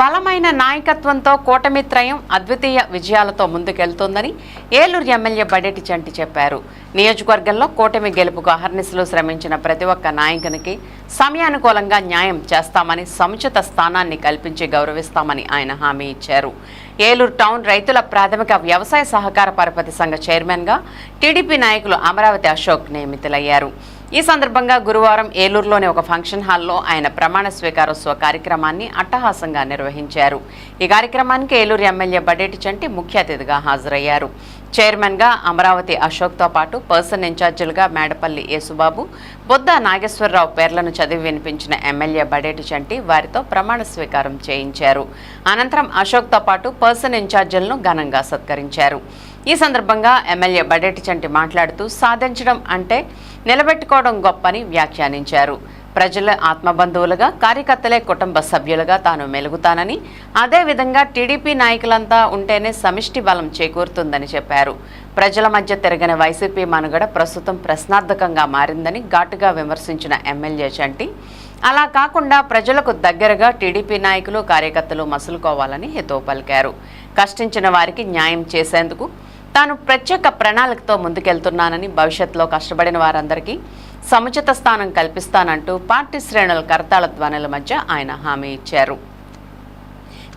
బలమైన నాయకత్వంతో కూటమి త్రయం అద్వితీయ విజయాలతో ముందుకెళ్తోందని ఏలూరు ఎమ్మెల్యే బడేటి చంటి చెప్పారు. నియోజకవర్గంలో కూటమి గెలుపుకు అహర్నిశలు శ్రమించిన ప్రతి ఒక్క నాయకునికి సమయానుకూలంగా న్యాయం చేస్తామని సముచిత స్థానాన్ని కల్పించి గౌరవిస్తామని ఆయన హామీ ఇచ్చారు. ఏలూరు టౌన్ రైతుల ప్రాథమిక వ్యవసాయ సహకార పరపతి సంఘ చైర్మన్గా టీడీపీ నాయకులు అమరావతి అశోక్ నియమితులయ్యారు. ఈ సందర్భంగా గురువారం ఏలూరులోని ఒక ఫంక్షన్ హాల్లో ఆయన ప్రమాణ స్వీకారోత్సవ కార్యక్రమాన్ని అట్టహాసంగా నిర్వహించారు. ఈ కార్యక్రమానికి ఏలూరు ఎమ్మెల్యే బడేటి చంటి ముఖ్య అతిథిగా హాజరయ్యారు. చైర్మన్గా అమరావతి అశోక్తో పాటు పర్సన్ ఇన్ఛార్జీలుగా మేడపల్లి యేసుబాబు బొద్ద నాగేశ్వరరావు పేర్లను చదివి వినిపించిన ఎమ్మెల్యే బడేటి చంటి వారితో ప్రమాణ స్వీకారం చేయించారు. అనంతరం అశోక్తో పాటు పర్సన్ ఇన్ఛార్జీలను ఘనంగా సత్కరించారు. ఈ సందర్భంగా ఎమ్మెల్యే బడేటి చంటి మాట్లాడుతూ సాధించడం అంటే నిలబెట్టుకోవడం గొప్పని వ్యాఖ్యానించారు. ప్రజల ఆత్మబంధువులుగా కార్యకర్తలే కుటుంబ సభ్యులుగా తాను మెలుగుతానని అదేవిధంగా టీడీపీ నాయకులంతా ఉంటేనే సమిష్టి బలం చేకూరుతుందని చెప్పారు. ప్రజల మధ్య తిరగని వైసీపీ మనుగడ ప్రస్తుతం ప్రశ్నార్థకంగా మారిందని ఘాటుగా విమర్శించిన ఎమ్మెల్యే చంటి. అలా కాకుండా ప్రజలకు దగ్గరగా టీడీపీ నాయకులు కార్యకర్తలు మసులుకోవాలని హితవు పలికారు. కష్టించిన వారికి న్యాయం చేసేందుకు తాను ప్రత్యేక ప్రణాళికతో ముందుకెళ్తున్నానని భవిష్యత్తులో కష్టపడిన వారందరికీ సముచిత స్థానం కల్పిస్తానంటూ పార్టీ శ్రేణుల కరతాళ ధ్వనుల మధ్య ఆయన హామీ ఇచ్చారు.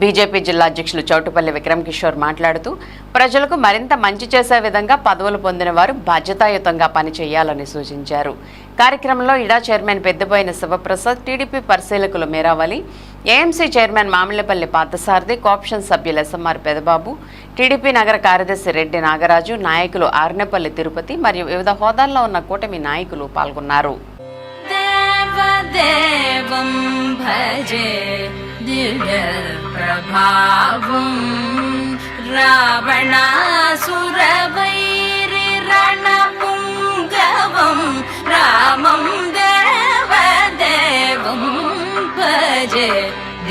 బీజేపీ జిల్లా అధ్యక్షులు చౌటుపల్లి విక్రమ్ కిషోర్ మాట్లాడుతూ ప్రజలకు మరింత మంచి చేసే విధంగా పదవులు పొందిన వారు బాధ్యతాయుతంగా పనిచేయాలని సూచించారు. కార్యక్రమంలో ఇడా చైర్మన్ పెద్దబోయిన శివప్రసాద్ టీడీపీ పరిశీలకులు Meravali AMC chairman Mamillapalli Parthasarathi cooption సభ్యులు ఎస్ఎంఆర్ పెదబాబు టీడీపీ నగర కార్యదర్శి రెడ్డి నాగరాజు నాయకులు ఆర్నేపల్లి తిరుపతి మరియు వివిధ హోదాల్లో ఉన్న కూటమి నాయకులు పాల్గొన్నారు. రావణాసుర వైరి రణపు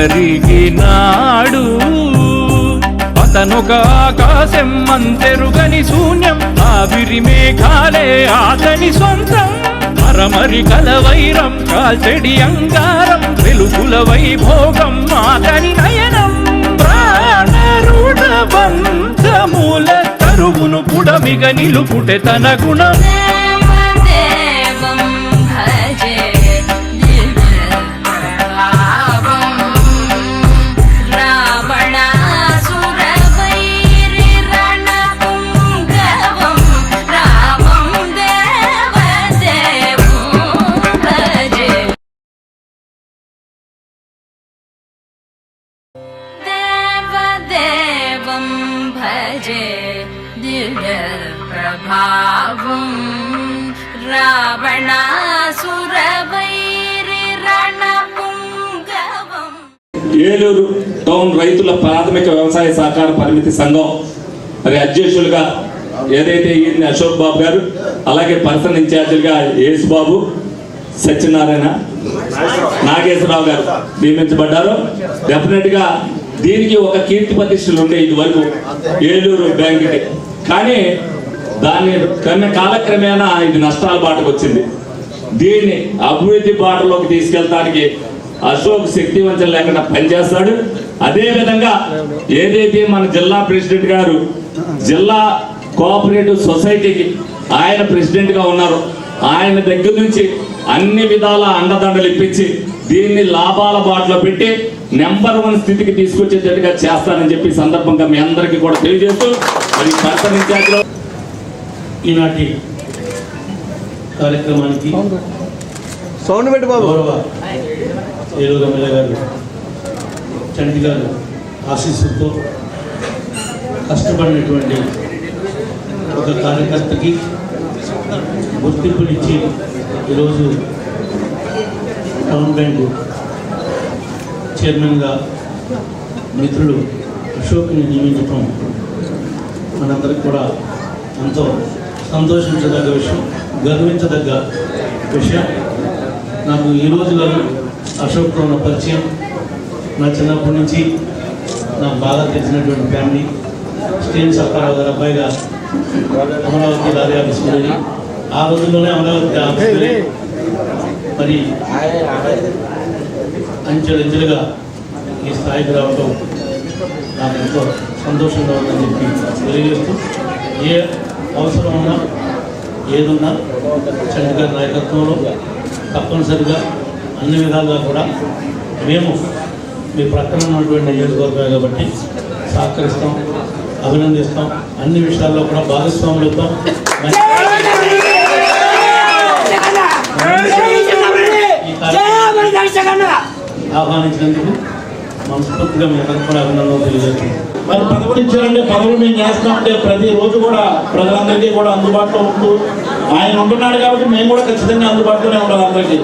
కరిగినాడు అతనొక ఆకాశం అంతెరుగని శూన్యం ఆవిరి మేఘాలే అతని సొంతం మరమరి కలవైరం కాల్చెడి అంగారం వెలుగుల వైభోగం అతని నయనం. ప్రాణరుడ బంధముల తరువును పుడమిగ నిలుపుటె తన గుణమే భజే దివ్య ప్రభావం ఏలూరు టౌన్ రైతుల ప్రాథమిక వ్యవసాయ సహకార పరిమితి సంఘం మరి అధ్యక్షులుగా ఏదైతే ఈ అశోక్ బాబు గారు అలాగే పర్సన్ ఇన్ఛార్జిలుగా యేసు బాబు సత్యనారాయణ నాగేశ్వరరావు గారు నియమించబడ్డారు. డెఫినెట్గా దీనికి ఒక కీర్తి ప్రతిష్టలు ఉండే ఇదివరకు ఏలూరు బ్యాంకుకి కానీ దాన్ని క్రమ కాలక్రమేణా ఇది నష్టాల బాటకు వచ్చింది. దీన్ని అభివృద్ధి బాటలోకి తీసుకెళ్ళడానికి అశోక్ శక్తివంచన లేకుండా పనిచేస్తాడు. అదేవిధంగా ఏదైతే మన జిల్లా ప్రెసిడెంట్ గారు జిల్లా కోఆపరేటివ్ సొసైటీకి ఆయన ప్రెసిడెంట్గా ఉన్నారు. ఆయన దగ్గర నుంచి అన్ని విధాల అండదండలు ఇప్పించి దీన్ని లాభాల బాటలో పెట్టి నెంబర్ వన్ స్థితికి తీసుకొచ్చేటట్టుగా చేస్తానని చెప్పి సందర్భంగా మీ అందరికీ కూడా తెలియజేస్తూ మరి పర్సన్ ఇన్ఛార్జ్లో ఈనాటి కార్యక్రమానికి సౌండ్ పెట్టు. బాబు. ఏలూరు ఎమ్మెల్యే గారు చంటి గారు ఆశీస్సులతో కష్టపడినటువంటి ఒక కార్యకర్తకి గుర్తింపునిచ్చి ఈరోజు టౌన్ బ్యాంకు చైర్మన్గా మిత్రులు అశోక్ని నియమించటం మనందరికి కూడా ఎంతో సంతోషించదగ్గ విషయం గర్వించదగ్గ విషయం. నాకు ఈ రోజులలో అశోక్తో ఉన్న పరిచయం. నా చిన్నప్పటి నుంచి నాకు బాగా తెలిసినటువంటి ఫ్యామిలీ. స్టేన్ సర్కారావు గారు అబ్బాయిగా అమరావతి లారీ ఆఫీస్ ఆ రోజుల్లోనే అమరావతి ఆఫీస్ మరి అంచెలంచెలుగా ఈ స్థాయికి రావడం నాకు ఎంతో సంతోషంగా ఉందని చెప్పి తెలియజేస్తూ ఏ అవసరం ఉన్నా ఏదున్నా చంద్రగారి నాయకత్వంలో తప్పనిసరిగా అన్ని విధాలుగా కూడా మేము మీ ప్రక్కన ఉన్నటువంటి నియోజకవర్గమే కాబట్టి సహకరిస్తాం అభినందిస్తాం అన్ని విషయాల్లో కూడా భాగస్వాములతో ఆహ్వానించినందుకు మనస్ఫూర్తిగా మీ అందరికీ కూడా అభినందనలు తెలియజేస్తున్నాం. మరి పదవులు ఇచ్చారంటే పదవులు మేము చేస్తామంటే ప్రతిరోజు కూడా ప్రజలందరికీ కూడా అందుబాటులో ఉంటూ ఆయన ఉంటున్నాడు కాబట్టి మేము కూడా ఖచ్చితంగా అందుబాటులోనే ఉండాలి అందరికీ.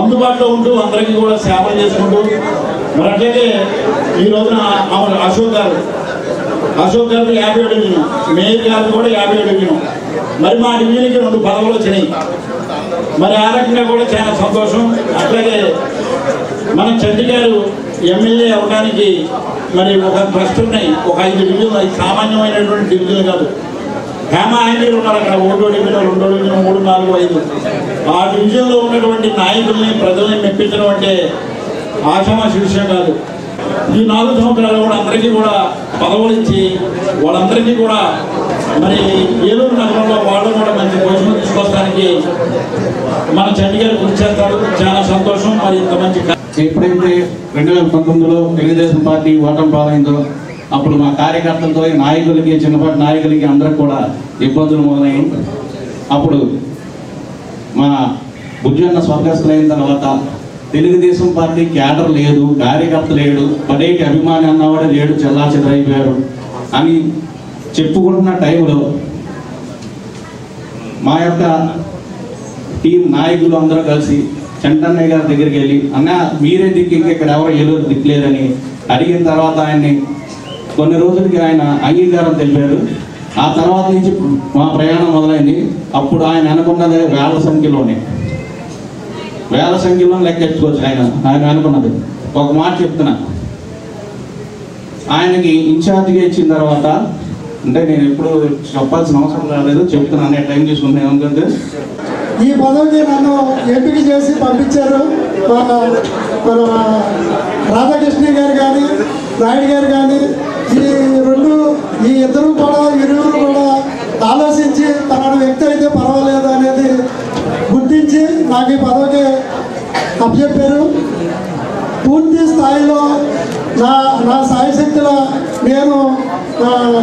అందుబాటులో ఉంటూ అందరికీ కూడా సేవలు చేసుకుంటూ మరి అట్లయితే ఈ రోజున అశోక్ గారు అశోక్ గారికి యాభై డివిజన్ మేయర్ గారికి కూడా యాభై డివిజన్. మరి మా డివిజన్కి రెండు పదవులు వచ్చినాయి. మరి ఆ రకంగా కూడా చాలా సంతోషం. అట్లాగే మన చండి గారు ఎమ్మెల్యే అవడానికి మరి ఒక ట్రస్ట్ ఉన్నాయి. ఒక ఐదు డివిజన్లు అది సామాన్యమైనటువంటి డివిజన్ కాదు. హేమ ఉన్నారు అక్కడ. ఒకటో డివిజన్ రెండో డివిజన్ మూడు నాలుగు ఐదు. ఆ డివిజన్లో ఉన్నటువంటి నాయకుల్ని ప్రజల్ని మెప్పించడం అంటే ఆషామాషి విషయం కాదు. ఈ నాలుగు సంవత్సరాలు కూడా అందరికీ కూడా పదవులు ఇచ్చి వాళ్ళందరికీ కూడా మరి ఏలూరు నగరంలో వాళ్ళు కూడా మంచి భోజనం తీసుకొస్తానికి మన చండీగారు కృషి చేస్తాడు చాలా సంతోషం. మరి ఇంత మంచి ఎప్పుడైతే రెండు వేల పంతొమ్మిదిలో తెలుగుదేశం పార్టీ ఓటమి పాలైందో అప్పుడు మా కార్యకర్తలతో నాయకులకి చిన్నపాటి నాయకులకి అందరికి కూడా ఇబ్బందులు మొదలయ్యాయి. అప్పుడు మా బుజ్జన్న స్వర్గస్థులైన తర్వాత తెలుగుదేశం పార్టీ క్యాడర్ లేదు కార్యకర్త లేడు పడేటి అభిమాని అన్నవాడే లేడు చెల్లా చెదరైపోయారు అని చెప్పుకుంటున్న టైంలో మా యొక్క టీం నాయకులు అందరూ కలిసి చంటన్నయ్య గారి దగ్గరికి వెళ్ళి అన్న మీరే దిక్కు ఇక్కడ ఎవరు ఏలూరు దిక్కులేదని అడిగిన తర్వాత ఆయన్ని కొన్ని రోజులకి ఆయన అంగీకారం తెలిపారు. ఆ తర్వాత నుంచి మా ప్రయాణం మొదలైంది. అప్పుడు ఆయన అనుకున్నది వేల సంఖ్యలోనే. వేల సంఖ్యలో లెక్కెట్టుకోవచ్చు ఆయన ఆయన అనుకున్నది. ఒక మాట చెప్తున్నా. ఆయనకి ఇన్ఛార్జ్గా ఇచ్చిన తర్వాత అంటే నేను ఎప్పుడు చెప్పాల్సిన అవసరం రాలేదు చెప్తున్నాను అనే టైం తీసుకుంటే ఎందుకంటే ఈ పదవికి నన్ను ఎంపిక చేసి పంపించారు మన రాధాకృష్ణ గారు కానీ నాయుడు గారు కానీ ఈ రెండు ఈ ఇద్దరు కూడా ఇరువురు కూడా ఆలోచించి తన వ్యక్తి అయితే పర్వాలేదు అనేది గుర్తించి నాకు ఈ పదవికి అప్పచెప్పారు. పూర్తి స్థాయిలో నా నా సాయశక్తిలో నేను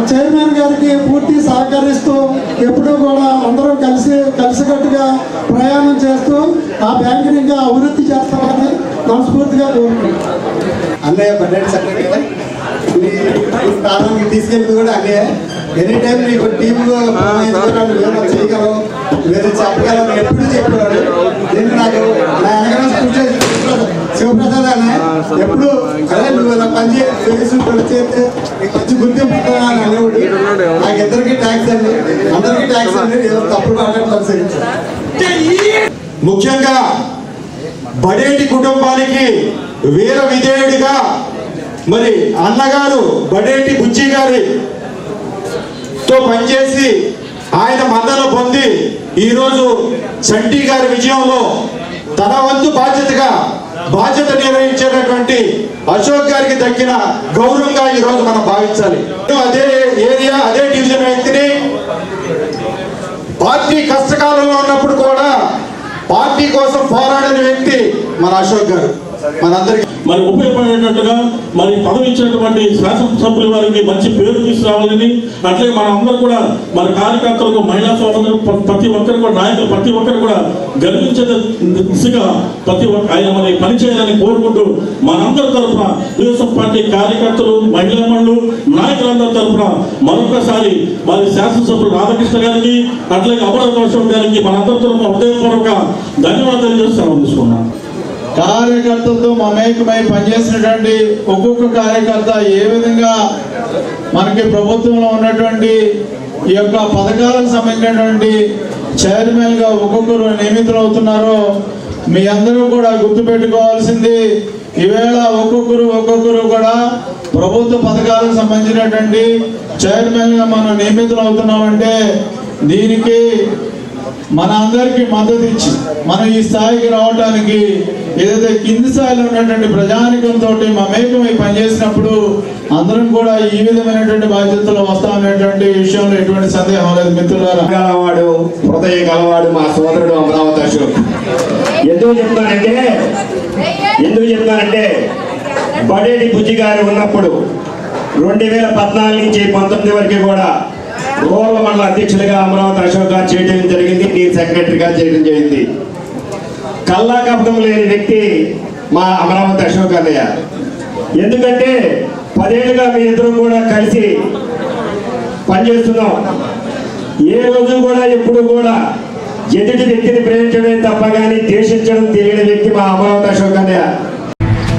చైర్మన్ గారికి పూర్తి సహకరిస్తూ ఎప్పుడూ కూడా అందరం కలిసి కలిసికట్టుగా ప్రయాణం చేస్తూ ఆ బ్యాంకుని ఇంకా అభివృద్ధి చేస్తామని మనస్ఫూర్తిగా కోరుకుంటున్నాను అన్నయ్య బడ్జెట్ సెక్రటరీ ఈ స్థానానికి తీసుకెళ్ళింది కూడా అన్నయ్య ఎనీ టైం నీకు టీమ్ వేరే చేయగలవు. వేరే చెప్పగలవు ఎప్పుడు చెప్పేవాడు? నాకు నా చేసి శివప్రసాద్ అన్న ఎప్పుడు అదే నువ్వు ఇలా పని చేసి చేస్తే నీకు మంచి గుర్తింపు అనేవాడు. నాకు ఇద్దరికి ట్యాక్స్ అండి. అందరికీ ట్యాక్స్ అండి. ఏదో తప్పుడు మాట్లాడతాను ముఖ్యంగా బడేటి కుటుంబానికి వీర విధేయుడిగా మరి అన్నగారు బడేటి బుజ్జి గారి తో పనిచేసి ఆయన మద్దతు పొంది ఈరోజు చంటి గారి విజయంలో తన వంతు బాధ్యతగా బాధ్యత నిర్వహించేటటువంటి అశోక్ గారికి దక్కిన గౌరవంగా ఈ రోజు మనం భావించాలి. అదే ఏరియా అదే డివిజన్ వ్యక్తిని పార్టీ కష్టకాలంలో ఉన్నప్పుడు కూడా పార్టీ కోసం పోరాడిన వ్యక్తి మన అశోక్ గారు. మనందరికీ మరి ఉపయోగపడేటట్టుగా మరి పదవి ఇచ్చినటువంటి శాసనసభ్యుల వారికి మంచి పేరు తీసుకురావాలని అట్లే మన అందరూ కూడా మన కార్యకర్తలకు మహిళా సోదరులు ప్రతి ఒక్కరు కూడా నాయకులు ప్రతి ఒక్కరు కూడా గర్వించే దిశగా ప్రతి ఒక్క ఆయన మరి పనిచేయాలని కోరుకుంటూ మనందరి తరఫున తెలుగుదేశం పార్టీ కార్యకర్తలు మహిళా మండలు నాయకులందరి తరఫున మరొకసారి మరి శాసనసభ్యులు రాధాకృష్ణ గారికి అట్లాగే అమరావతి గారికి మనందరి తరఫున హృదయపూర్వక ధన్యవాదాలు చేస్తాను తీసుకున్నాను కార్యకర్తలతో మమేకమై పనిచేసినటువంటి ఒక్కొక్క కార్యకర్త ఏ విధంగా మనకి ప్రభుత్వంలో ఉన్నటువంటి ఈ యొక్క పథకాలకు సంబంధించినటువంటి చైర్మన్గా ఒక్కొక్కరు నియమితులు అవుతున్నారో మీ అందరూ కూడా గుర్తుపెట్టుకోవాల్సింది ఈవేళ ఒక్కొక్కరు ఒక్కొక్కరు కూడా ప్రభుత్వ పథకాలకు సంబంధించినటువంటి చైర్మన్గా మనం నియమితులు అవుతున్నామంటే దీనికి మన అందరికీ మద్దతు ఇచ్చి మనం ఈ స్థాయికి రావడానికి ఏదైతే కింది స్థాయిలో ఉన్నటువంటి ప్రజానికంతో మమేకమై పనిచేసినప్పుడు అందరం కూడా ఈ విధమైనటువంటి బాధ్యతలు వస్తామనేటువంటి విషయంలో ఎటువంటి సందేహం లేదు మిత్రులవాడు హృదయ గలవాడు మా సోదరుడు అమరావతి అశోక్. ఎందుకు చెప్తానంటే ఎందుకు చెప్తానంటే బడేడి బుజ్జి గారు ఉన్నప్పుడు రెండు వేల పద్నాలుగు నుంచి పంతొమ్మిది వరకు కూడా గోల మండల అధ్యక్షులుగా అమరావతి అశోక్ గారు చేయడం జరిగింది నేను సెక్రటరీగా చేయడం జరిగింది. కల్లా కపటం లేని వ్యక్తి మా అమరావతి అశోక్ అన్నయ్య. ఎందుకంటే పదేళ్ళుగా మీ ఇద్దరు కూడా కలిసి పనిచేస్తున్నాం. ఏ రోజు కూడా ఎప్పుడు కూడా ఎదుటి వ్యక్తిని ప్రేమించడమే తప్ప కానీ ద్వేషించడం తెలియని వ్యక్తి మా అమరావతి అశోక్ అన్నయ్య.